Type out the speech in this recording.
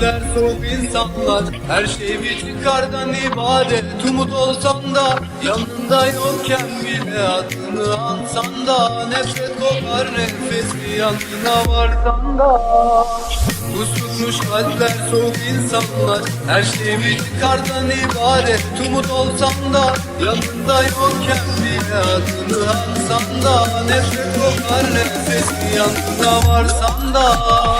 kalpler soğuk insanlar Her şey bir çıkardan ibaret. Umut olsan da yanında yokken bile Adını ansan da nefret kokar nefesi yanına varsan da. Kusurmuş kalpler soğuk insanlar Her şey bir çıkardan ibaret. Umut olsan da yanında yokken bile Adını ansan da nefret kokar nefesi yanına varsan da.